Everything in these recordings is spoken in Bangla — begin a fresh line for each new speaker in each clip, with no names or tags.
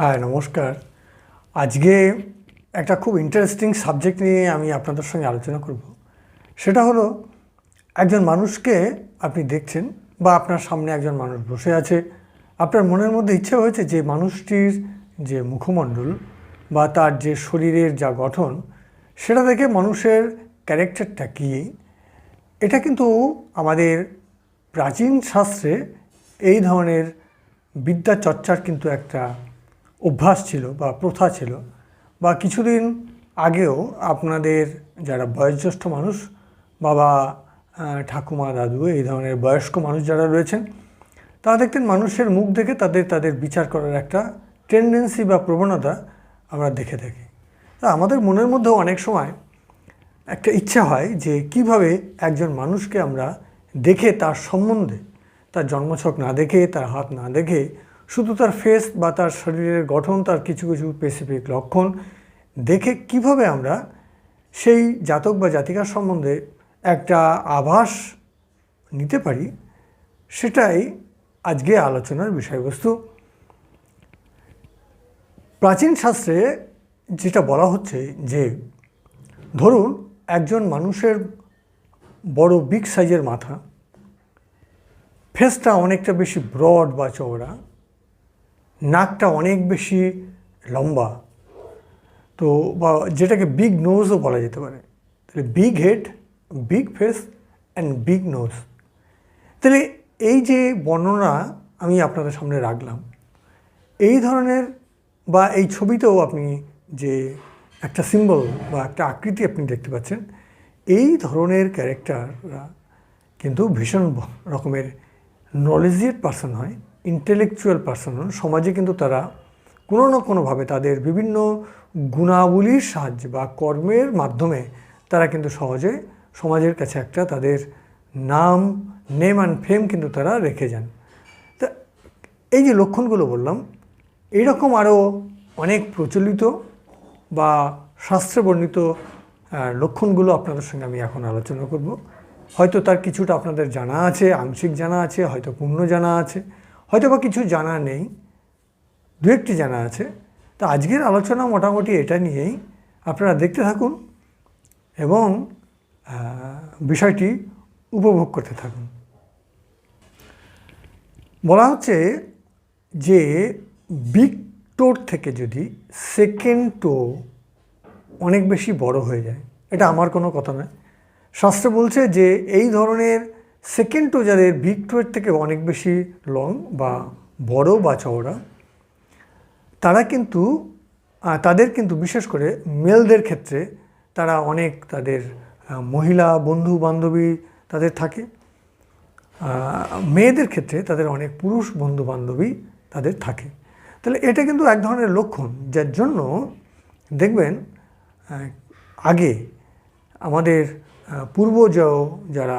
হ্যাঁ নমস্কার। আজকে একটা খুব ইন্টারেস্টিং সাবজেক্ট নিয়ে আমি আপনাদের সঙ্গে আলোচনা করব। সেটা হলো, একজন মানুষকে আপনি দেখছেন বা আপনার সামনে একজন মানুষ বসে আছে, আপনার মনের মধ্যে ইচ্ছে হয়েছে যে মানুষটির যে মুখমণ্ডল বা তার যে শরীরের যা গঠন, সেটা দেখে মানুষের ক্যারেক্টারটা কী? এটা কিন্তু আমাদের প্রাচীন শাস্ত্রে এই ধরনের বিদ্যা চর্চার কিন্তু একটা অভ্যাস ছিল বা প্রথা ছিল বা কিছুদিন আগেও আপনাদের যারা বয়োজ্যেষ্ঠ মানুষ, বাবা ঠাকুমা, দাদু, এই ধরনের বয়স্ক মানুষ যারা রয়েছেন, তারা দেখতেন মানুষের মুখ দেখে তাদের তাদের বিচার করার একটা টেন্ডেন্সি বা প্রবণতা আমরা দেখে থাকি। তা আমাদের মনের মধ্যেও অনেক সময় একটা ইচ্ছা হয় যে কীভাবে একজন মানুষকে আমরা দেখে তার সম্বন্ধে, তার জন্মছক না দেখে, তার হাত না দেখে শুধু তার ফেস বা তার শরীরের গঠন, তার কিছু কিছু স্পেসিফিক লক্ষণ দেখে কীভাবে আমরা সেই জাতক বা জাতিকার সম্বন্ধে একটা আভাস নিতে পারি, সেটাই আজকে আলোচনার বিষয়বস্তু। প্রাচীন শাস্ত্রে যেটা বলা হচ্ছে যে, ধরুন একজন মানুষের বড় বিগ সাইজের মাথা ফেসটা অনেকটা বেশি ব্রড বা চওড়া নাকটা অনেক বেশি লম্বা। তো বা যেটাকে বিগ নোজও বলা যেতে পারে। তাহলে big head big face and big nose তাহলে এই যে বর্ণনা আমি আপনাদের সামনে রাখলাম, এই ধরনের বা এই ছবিতেও আপনি যে একটা সিম্বল বা একটা আকৃতি আপনি দেখতে পাচ্ছেন, এই ধরনের ক্যারেক্টাররা কিন্তু ভীষণ রকমের নলেজিয়েট পার্সন হয়। ইন্টেলেকচুয়াল পার্সন হন, সমাজে কিন্তু তারা কোনো না কোনোভাবে তাদের বিভিন্ন গুণাবলীর সাহায্যে বা কর্মের মাধ্যমে তারা কিন্তু সহজে সমাজের কাছে একটা তাদের নাম নেম অ্যান্ড ফেম কিন্তু তারা রেখে যান। তা এই যে লক্ষণগুলো বললাম এইরকম আরও অনেক প্রচলিত বা শাস্ত্রে বর্ণিত লক্ষণগুলো আপনাদের সঙ্গে আমি এখন আলোচনা করব। হয়তো তার কিছুটা আপনাদের জানা আছে, আংশিক জানা আছে, হয়তো পূর্ণ জানা আছে। হয়তো বা কিছু জানা নেই, দু একটি জানা আছে। তা আজকের আলোচনা মোটামুটি এটা নিয়েই। আপনারা দেখতে থাকুন এবং বিষয়টি উপভোগ করতে থাকুন। বলা হচ্ছে যে বিগ টোর থেকে যদি সেকেন্ড টো অনেক বেশি বড় হয়ে যায়, এটা আমার কোনো কথা নয়। শাস্ত্র বলছে যে এই ধরনের সেকেন্ড টো যাদের বিগ টোয়ের থেকে অনেক বেশি লং বা বড় বা চওড়া, তারা কিন্তু তাদের কিন্তু বিশেষ করে মেলদের ক্ষেত্রে তারা অনেক তাদের মহিলা, বন্ধু, বান্ধবী তাদের থাকে। মেয়েদের ক্ষেত্রে তাদের অনেক পুরুষ, বন্ধু, বান্ধবী তাদের থাকে। তাহলে এটা কিন্তু এক ধরনের লক্ষণ যার জন্য দেখবেন আগে আমাদের পূর্বজ যারা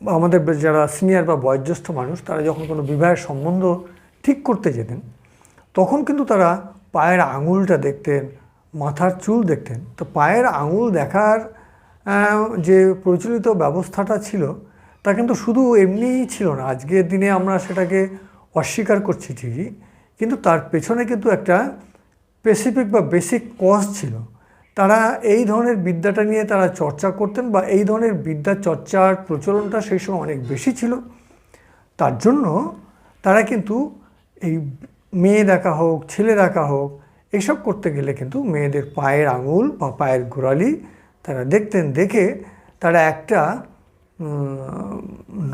আমাদের যারা সিনিয়র বা বয়োজ্যেষ্ঠ মানুষ, তারা যখন কোনো বিবাহের সম্বন্ধ ঠিক করতে যেতেন, তখন কিন্তু তারা পায়ের আঙুলটা দেখতেন, মাথার চুল দেখতেন। তো পায়ের আঙুল দেখার যে প্রচলিত ব্যবস্থাটা ছিল, তা কিন্তু শুধু এমনিই ছিল না। আজকের দিনে আমরা সেটাকে অস্বীকার করছি ঠিকই, কিন্তু তার পেছনে কিন্তু একটা স্পেসিফিক বা বেসিক কজ ছিল। তারা এই ধরনের বিদ্যাটা নিয়ে তারা চর্চা করতেন বা এই ধরনের বিদ্যা চর্চার প্রচলনটা সেই সময় অনেক বেশি ছিল। তার জন্য তারা কিন্তু এই মেয়ে দেখা হোক, ছেলে দেখা হোক, এসব করতে গেলে কিন্তু মেয়েদের পায়ের আঙুল বা পায়ের গোড়ালি তারা দেখতেন, দেখে তারা একটা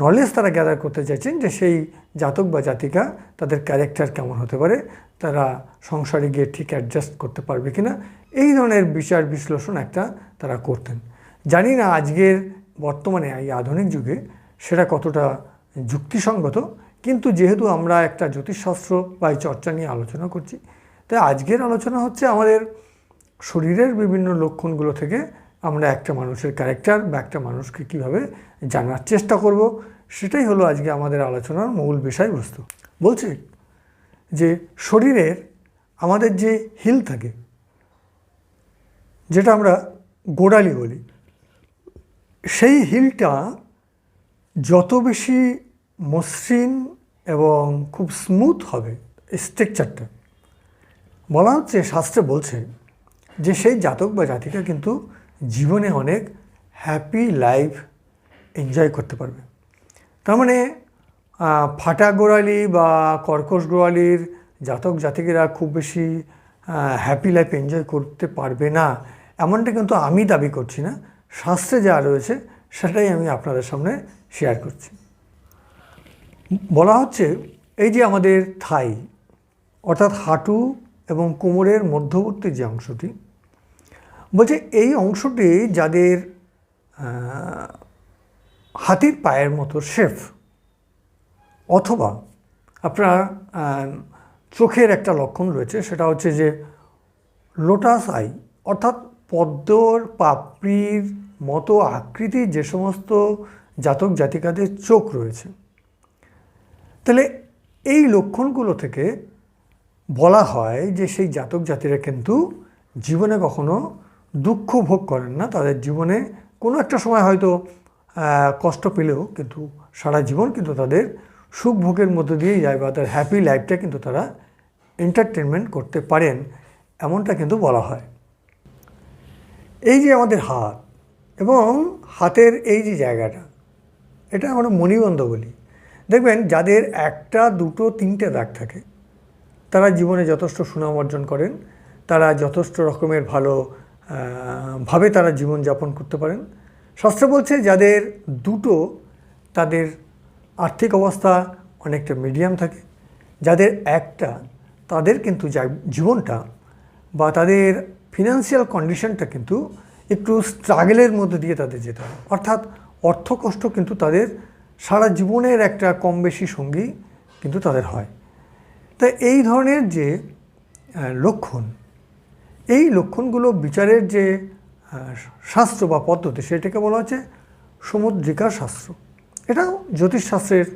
নলেজ তারা গ্যাদার করতে চাইছেন যে সেই জাতক বা জাতিকা তাদের ক্যারেক্টার কেমন হতে পারে, তারা সংসারে গিয়ে ঠিক অ্যাডজাস্ট করতে পারবে কিনা, এই ধরনের বিচার বিশ্লেষণ একটা তারা করতেন। জানি না আজকের বর্তমানে এই আধুনিক যুগে সেটা কতটা যুক্তিসঙ্গত, কিন্তু যেহেতু আমরা একটা জ্যোতিষশাস্ত্র বা এই চর্চা নিয়ে আলোচনা করছি, তাই আজকের আলোচনা হচ্ছে আমাদের শরীরের বিভিন্ন লক্ষণগুলো থেকে আমরা একটা মানুষের ক্যারেক্টার বা একটা মানুষকে কীভাবে জানার চেষ্টা করব, সেটাই হলো আজকে আমাদের আলোচনার মূল বিষয়বস্তু। বলছি যে শরীরের আমাদের যে হিল থাকে, যেটা আমরা গোড়ালি বলি, সেই হিলটা যত বেশি মসৃণ এবং খুব স্মুথ হবে স্ট্রাকচারটা বলা হচ্ছে শাস্ত্রে বলছে যে সেই জাতক বা জাতিকা কিন্তু জীবনে অনেক হ্যাপি লাইফ এনজয় করতে পারবে। তার মানে ফাটা গোড়ালি বা কর্কশ গোড়ালির জাতক জাতিকেরা খুব বেশি হ্যাপি লাইফ এনজয় করতে পারবে না। এমনটা কিন্তু আমি দাবি করছি না, শাস্ত্রে যা রয়েছে সেটাই আমি আপনাদের সামনে শেয়ার করছি। বলা হচ্ছে, এই যে আমাদের থাই, অর্থাৎ হাঁটু এবং কোমরের মধ্যবর্তী যে অংশটি বলছে এই অংশটি যাদের হাতির পায়ের মতো শেফ, অথবা আপনার চোখের একটা লক্ষণ রয়েছে, সেটা হচ্ছে যে লোটাস আই, অর্থাৎ পদ্মর পাপড়ির মতো আকৃতির যে সমস্ত জাতক জাতিকাদের চোখ রয়েছে। তাহলে এই লক্ষণগুলো থেকে বলা হয় যে সেই জাতক জাতিরা কিন্তু জীবনে কখনো দুঃখ ভোগ করেন না। তাদের জীবনে কোনো একটা সময় হয়তো কষ্ট পেলেও কিন্তু সারা জীবন কিন্তু তাদের সুখ ভোগের মধ্যে দিয়েই যায় বা তাদের হ্যাপি লাইফটা কিন্তু তারা এন্টারটেনমেন্ট করতে পারেন, এমনটা কিন্তু বলা হয়। এই যে আমাদের হাত এবং হাতের এই যে জায়গাটা, এটা আমরা মণিবন্ধ বলি। দেখবেন যাদের একটা, দুটো, তিনটে দাগ থাকে, তারা জীবনে যথেষ্ট সুনাম অর্জন করেন, তারা যথেষ্ট রকমের ভালো ভাবে তারা জীবনযাপন করতে পারেন। শাস্ত্র বলছে যাদের দুটো তাদের আর্থিক অবস্থা অনেকটা মিডিয়াম থাকে, যাদের একটা তাদের কিন্তু জীবনটা বা তাদের ফিনান্সিয়াল কন্ডিশনটা কিন্তু একটু স্ট্রাগলের মধ্যে দিয়ে তাদের যেতে হয়। অর্থাৎ অর্থ কষ্ট কিন্তু তাদের সারা জীবনের একটা কম বেশি সঙ্গী কিন্তু তাদের হয়। তা এই ধরনের যে লক্ষণ এই লক্ষণগুলো বিচারের যে শাস্ত্র বা পদ্ধতি সেটাকে বলা হচ্ছে সমুদ্রিকা শাস্ত্র। এটাও জ্যোতিষশাস্ত্রের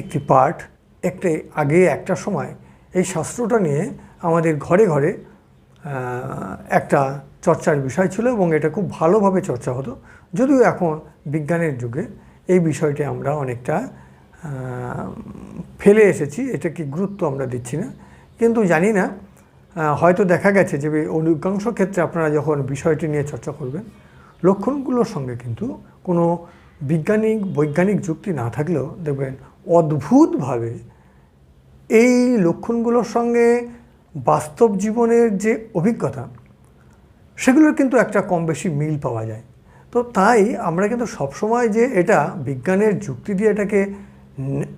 একটি পার্ট একটি আগে, একটা সময় এই শাস্ত্রটা নিয়ে আমাদের ঘরে ঘরে একটা চর্চার বিষয় ছিল এবং এটা খুব ভালোভাবে চর্চা হতো। যদিও এখন বিজ্ঞানের যুগে এই বিষয়টি আমরা অনেকটা ফেলে এসেছি, এটাকে গুরুত্ব আমরা দিচ্ছি না। কিন্তু জানি না হয়তো দেখা গেছে যে অধিকাংশ ক্ষেত্রে আপনারা যখন বিষয়টি নিয়ে চর্চা করবেন, লক্ষণগুলোর সঙ্গে কিন্তু কোনো বিজ্ঞানিক, বৈজ্ঞানিক যুক্তি না থাকলেও দেখবেন অদ্ভুতভাবে এই লক্ষণগুলোর সঙ্গে বাস্তব জীবনের যে অভিজ্ঞতা, সেগুলোর কিন্তু একটা কম বেশি মিল পাওয়া যায়। তো তাই আমরা কিন্তু সবসময় যে এটা বিজ্ঞানের যুক্তি দিয়ে এটাকে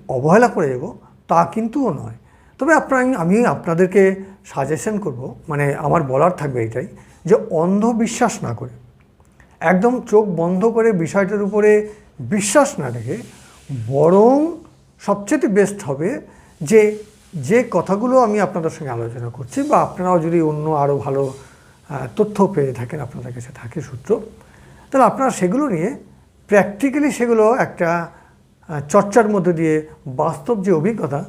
অবহেলা করে যাব তা কিন্তুও নয়। তবে আপনার আমি আপনাদেরকে সাজেশন করব মানে আমার বলার থাকবে এটাই, যে অন্ধবিশ্বাস না করে, একদম চোখ বন্ধ করে বিষয়টার উপরে বিশ্বাস না রেখে বরং সবচেয়ে বেস্ট হবে যে যে কথাগুলো আমি আপনাদের সঙ্গে আলোচনা করছি বা আপনারাও যদি অন্য আরও ভালো তথ্য পেয়ে থাকেন আপনাদের কাছে থাকে সূত্র, তাহলে আপনারা সেগুলো নিয়ে প্র্যাকটিক্যালি সেগুলো একটা চর্চার মধ্যে দিয়ে বাস্তব যে অভিজ্ঞতা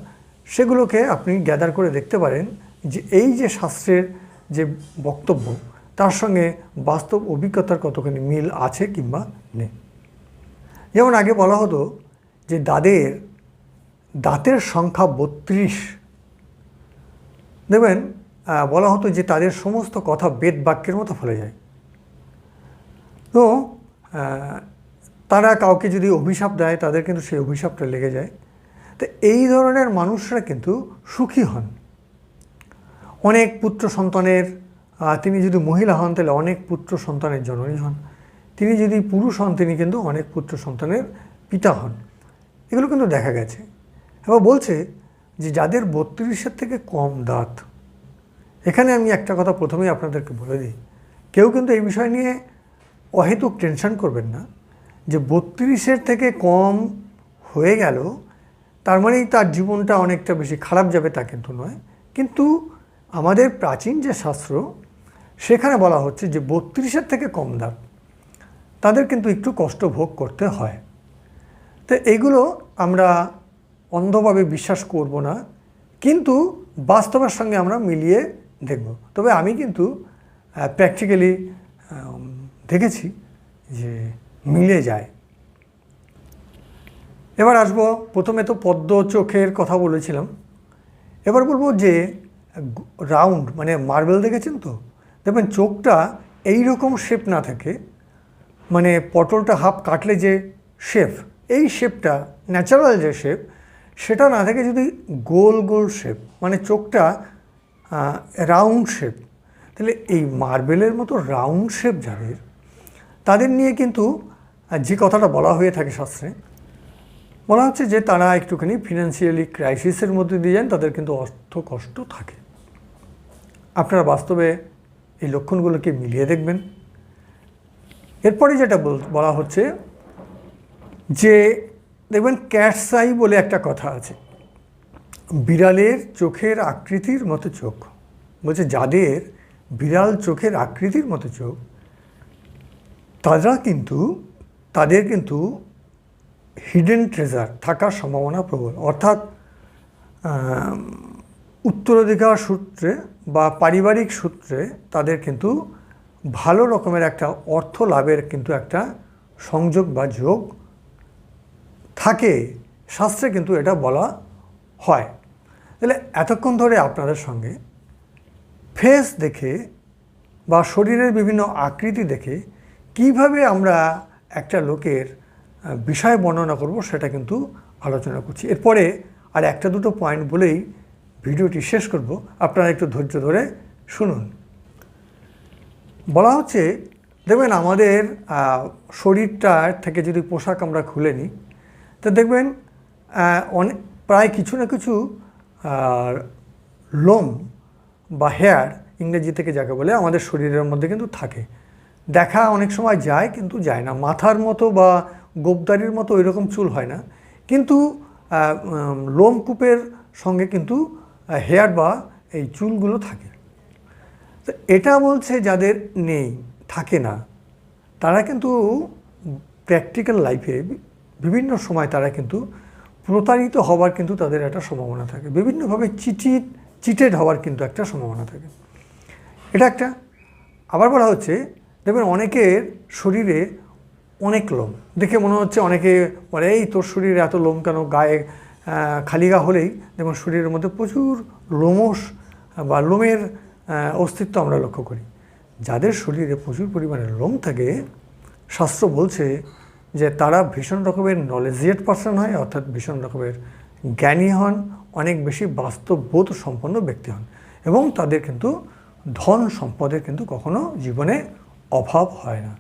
সেগুলোকে আপনি গ্যাদার করে দেখতে পারেন যে এই যে শাস্ত্রের যে বক্তব্য, তার সঙ্গে বাস্তব অভিজ্ঞতার কতখানি মিল আছে কিংবা নেই। যেমন আগে বলা হতো যে দাদের দাঁতের সংখ্যা বত্রিশ। দেখবেন বলা হতো যে তাদের সমস্ত কথা বেদ বাক্যের মতো ফলে যায়। তো তারা কাউকে যদি অভিশাপ দেয়, তাদের কিন্তু সেই অভিশাপটা লেগে যায়। তো এই ধরনের মানুষরা কিন্তু সুখী হন। অনেক পুত্র সন্তানের তিনি যদি মহিলা হন, তাহলে অনেক পুত্র সন্তানের জননী হন। তিনি যদি পুরুষ হন, তিনি কিন্তু অনেক পুত্র সন্তানের পিতা হন। এগুলো কিন্তু দেখা গেছে। এবার বলছে যে যাদের বত্রিশের থেকে কম দাঁত, এখানে আমি একটা কথা প্রথমেই আপনাদেরকে বলে দিই। কেউ কিন্তু এই বিষয় নিয়ে অহেতুক টেনশন করবেন না যে বত্রিশের থেকে কম হয়ে গেল তার মানেই তার জীবনটা অনেকটা বেশি খারাপ যাবে তা কিন্তু নয়। কিন্তু আমাদের প্রাচীন যে শাস্ত্র, সেখানে বলা হচ্ছে যে বত্রিশের থেকে কম দাঁত তাদের কিন্তু একটু কষ্ট ভোগ করতে হয়। তো এইগুলো আমরা অন্ধভাবে বিশ্বাস করব না, কিন্তু বাস্তবের সঙ্গে আমরা মিলিয়ে দেখব। তবে আমি কিন্তু প্র্যাকটিক্যালি দেখেছি যে মিলে যায়। এবার আসব, প্রথমে তো পদ্ম চোখের কথা বলেছিলাম। এবার বলব যে রাউন্ড মানে মার্বেল দেখেছেন তো? দেখবেন চোখটা এই রকম শেপ না থাকে মানে পটলটা হাফ কাটলে যে শেপ এই শেপটা ন্যাচারাল যে শেপ সেটা না থাকে যদি গোল গোল শেপ মানে চোখটা রাউন্ড শেপ তাহলে এই মার্বেলের মতো রাউন্ড শেপ যাদের, তাদের নিয়ে কিন্তু যে কথাটা বলা হয়ে থাকে শাস্ত্রে বলা হচ্ছে যে তারা একটুখানি ফিনান্সিয়ালি ক্রাইসিসের মধ্যে দিয়ে যান, তাদের কিন্তু অর্থ কষ্ট থাকে। আপনারা বাস্তবে এই লক্ষণগুলোকে মিলিয়ে দেখবেন। এরপরে যেটা বল- হচ্ছে যে, দেখবেন ক্যাটসাই বলে একটা কথা আছে। বিড়ালের চোখের আকৃতির মতো চোখ। বলছে যাদের বিড়াল চোখের আকৃতির মতো চোখ, তারা কিন্তু, তাদের কিন্তু হিডেন ট্রেজার থাকার সম্ভাবনা প্রবল। অর্থাৎ উত্তরাধিকার সূত্রে বা পারিবারিক সূত্রে তাদের কিন্তু ভালো রকমের একটা অর্থ লাভের কিন্তু একটা সংযোগ বা যোগ থাকে। শাস্ত্রে কিন্তু এটা বলা হয়। তাহলে এতক্ষণ ধরে আপনাদের সঙ্গে ফেস দেখে বা শরীরের বিভিন্ন আকৃতি দেখে কীভাবে আমরা একটা লোকের বিষয় বর্ণনা করব সেটা কিন্তু আলোচনা করছি। এরপরে আর একটা দুটো পয়েন্ট বলেই ভিডিওটি শেষ করব। আপনারা একটু ধৈর্য ধরে শুনুন। বলা হচ্ছে দেখবেন আমাদের আহ, শরীরটার থেকে যদি পোশাক আমরা খুলে নিই তো দেখবেন অনেক প্রায় কিছু না কিছু লোম বা হেয়ার ইংরেজি থেকে যাকে বলে আমাদের শরীরের মধ্যে কিন্তু থাকে। দেখা অনেক সময় যায় কিন্তু যায় না। মাথার মতো বা গোবদারির মতো ওইরকম চুল হয় না। কিন্তু লোমকূপের সঙ্গে কিন্তু হেয়ার বা এই চুলগুলো থাকে। তো এটা বলছে যাদের নেই, থাকে না, তারা কিন্তু প্র্যাকটিক্যাল লাইফে বিভিন্ন সময় তারা কিন্তু প্রতারিত হওয়ার কিন্তু তাদের একটা সম্ভাবনা থাকে। বিভিন্নভাবে চিটিট চিটেড হওয়ার কিন্তু একটা সম্ভাবনা থাকে। এটা একটা। আবার বলা হচ্ছে, দেখবেন অনেকের শরীরে অনেক লোম। দেখে মনে হচ্ছে অনেকে বলে, এই তোর শরীরে এত লোম কেন? গায়ে খালি গা হলেই দেখুন শরীরের মধ্যে প্রচুর লোমস বা লোমের অস্তিত্ব আমরা লক্ষ্য করি। যাদের শরীরে প্রচুর পরিমাণে লোম থাকে, শাস্ত্র বলছে যে তারা ভীষণ রকমের নলেজিয়েট পার্সন হয়, অর্থাৎ ভীষণ রকমের জ্ঞানী হন, অনেক বেশি বাস্তববোধ সম্পন্ন ব্যক্তি হন এবং তাদের কিন্তু ধন সম্পদের কিন্তু কখনো জীবনে অভাব হয় না।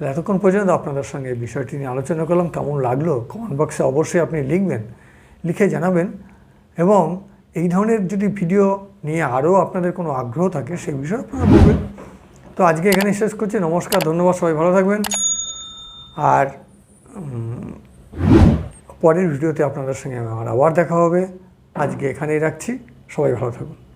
এতক্ষণ পর্যন্ত আপনাদের সঙ্গে এই বিষয়টি নিয়ে আলোচনা করলাম, কেমন লাগল? কমেন্ট বক্সে অবশ্যই আপনি লিখবেন, লিখে জানাবেন এবং এই ধরনের যদি ভিডিও নিয়ে আরও আপনাদের কোনো আগ্রহ থাকে, সেই বিষয়ে আপনারা বলবেন। তো আজকে এখানে শেষ করছি, নমস্কার, ধন্যবাদ, সবাই ভালো থাকবেন। আর পরের ভিডিওতে আপনাদের সঙ্গে আমার আবার দেখা হবে। আজকে এখানেই রাখছি, সবাই ভালো থাকুন।